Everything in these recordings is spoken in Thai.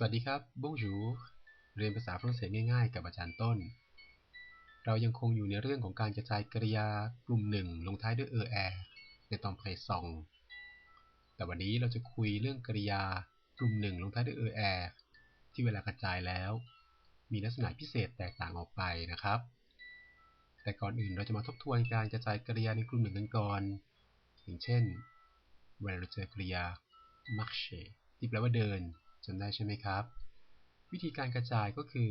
สวัสดีครับ Bonjour เรียนภาษาฝรั่งเศสง่ายๆ กับอาจารย์ต้น เรายังคงอยู่ในเรื่องของการกระจายกริยากลุ่มหนึ่งลงท้ายด้วย er ในตอนเพลซอง แต่วันนี้เราจะคุยเรื่องกริยากลุ่มหนึ่งลงท้ายด้วย er ที่เวลากระจายแล้ว มีลักษณะพิเศษแตกต่างออกไปนะครับ แต่ก่อนอื่นเราจะมาทบทวนการกระจายกริยาในกลุ่มหนึ่งกันก่อนอย่างเช่น เวลาเราเจอกริยา marche ที่แปลว่าเดิน จำได้ใช่ไหมครับ วิธีการกระจายก็คือ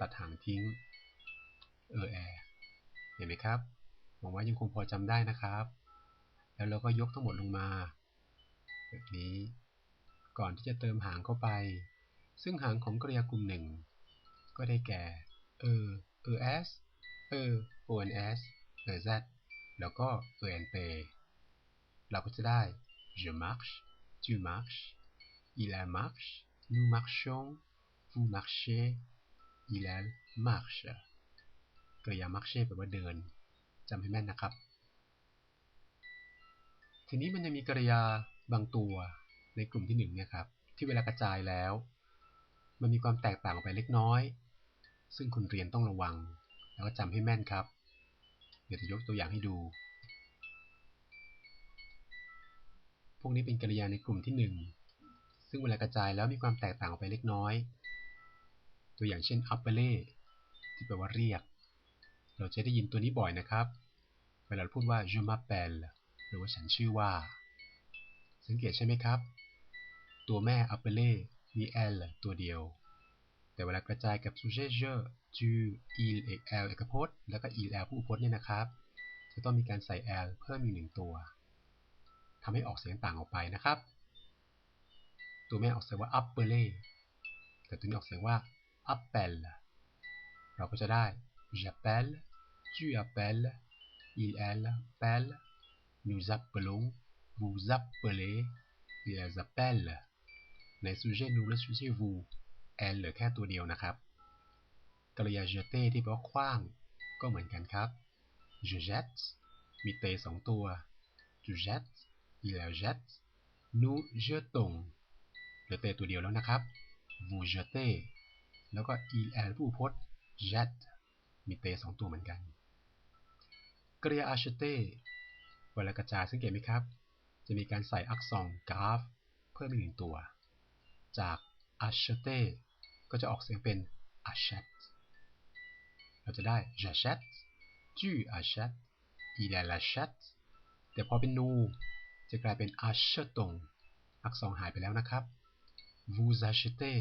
ตัดหางทิ้งเออแอเห็นไหมครับหวังว่ายังคงพอจำได้นะครับ แล้วเราก็ยกทั้งหมดลงมา แบบนี้ ก่อนที่จะเติมหางเข้าไป ซึ่งหางของกริยากลุ่มหนึ่ง ก็ได้แก่ เออ เออเอสเออโอเอ็นเอสเออ z แล้วก็เออ n p เราก็จะได้ je marche tu marches il marche nous marchons vous marchez il marche กริยา marche แปลว่าเดินจำให้แม่นนะครับ ทีนี้มันจะมีกริยาบางตัวในกลุ่มที่หนึ่งเนี่ยครับที่เวลากระจายแล้ว มันมีความแตกต่างออกไปเล็กน้อย ซึ่งคุณเรียนต้องระวัง แล้วก็จำให้แม่นครับ เดี๋ยวจะยกตัวอย่างให้ดู พวกนี้เป็นกริยาในกลุ่มที่หนึ่ง ซึ่งเวลากระจายแล้วมีความแตกต่างออกไปเล็กน้อย ตัวอย่างเช่น appelé ที่แปลว่าเรียก เราจะได้ยินตัวนี้บ่อยนะครับ เวลาพูดว่า je m'appelle หรือว่าฉันชื่อว่า สังเกตใช่ไหมครับ ตัวแม่ appelé มี l ตัวเดียว แต่เวลากระจายกับ sujet je tu il et elle เอกพจน์ แล้วก็ il elle ผู้พจน์เนี่ยนะครับ จะต้องมีการใส่ l เพิ่มอีกหนึ่งตัวทำให้ออกเสียงต่างออกไปนะครับ ตัวแม่ออกเสียงว่า appelé แต่ตัวนี้ออกเสียงว่า appelle เราก็จะได้ j'appelle tu appelles il elle appelle nous appelons vous appelez ils appellent ใน sujet nous และ sujet vous elle เหลือแค่ตัวเดียวนะครับกริยา jeter ที่แปลว่าคว้าง ก็เหมือนกันครับ je jette มีเตสองตัว tu jettes il elle jette nous jetons เตตัวเดียวแล้วนะครับ vous jetez แล้วก็ il ผู้พจน์ jet มีเตสองตัวเหมือนกันกริยา acheter เวลากระจายสังเกตไหมครับ จะมีการใส่อักษรกราฟ เพิ่มอีกหนึ่งตัว จาก acheter ก็จะออกเสียงเป็น achète เราจะได้ j'achète tu achètes il elle achète แต่พอเป็น nous จะกลายเป็น achetons อักษรหายไปแล้วนะครับ vous achetez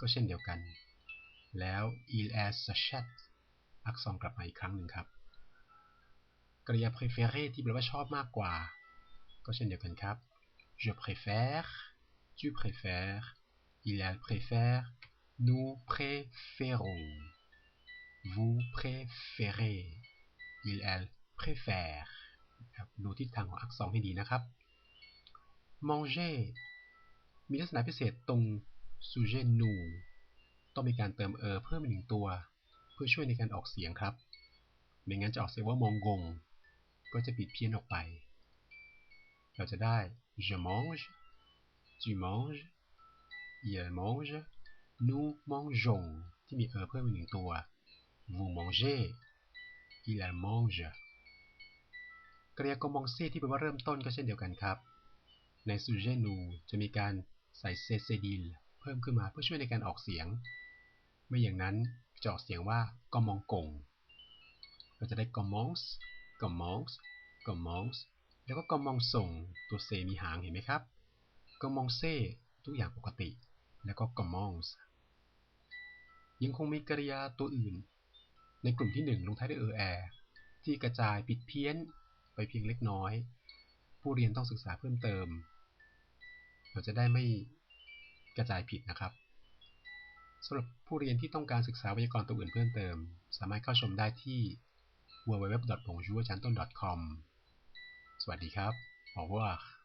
ก็เช่นเดียวกัน แล้ว il elle s'achète อักษรกลับมาอีกครั้งหนึ่งครับกริยา préférer ที่แปลว่าชอบมากกว่า ก็เช่นเดียวกันครับ je préfère tu préfères il elle préfère nous préférons vous préférez il elle préfère ดูทิศทางของอักษรให้ดีนะครับ manger มีลักษณะพิเศษตรง sujet n o u ต้องมีการเติมเออเพิ่มอีกหนึ่งตัว เพื่อช่วยในการออกเสียงครับ ไม่งั้นจะออกเสียงว่ามองกง ก็จะปิดเพี้ยนออกไป เราจะได้ je mange tu manges il mange nous mangeons ที่มีเออเพิ่มอีกหนึ่งตัว vous mangez il mange กริยา commencer ที่แปลว่าเริ่มต้นก็เช่นเดียวกันครับ ใน sujet n o u จะมีการ ใส่ cécédil เพิ่มขึ้นมาเพื่อช่วยในการออกเสียง ไม่อย่างนั้นจะออกเสียงว่า commencons เราจะได้ commence commence commence แล้วก็ commençons ตัว c มีหางเห็นไหมครับ commencer ทุกอย่างปกติ แล้วก็ commence ยังคงมีกริยาตัวอื่น ในกลุ่มที่ 1 ลงท้ายด้วย er ที่กระจายผิดเพี้ยนไปเพียงเล็กน้อย ผู้เรียนต้องศึกษาเพิ่มเติม เราจะได้ไม่กระจายผิดนะครับสำหรับผู้เรียนที่ต้องการศึกษาไวยากรณ์ตัวอื่นเพิ่มเติม สามารถเข้าชมได้ที่ www. p o n g j u a c h a n t o n com สวัสดีครับขอบคุณ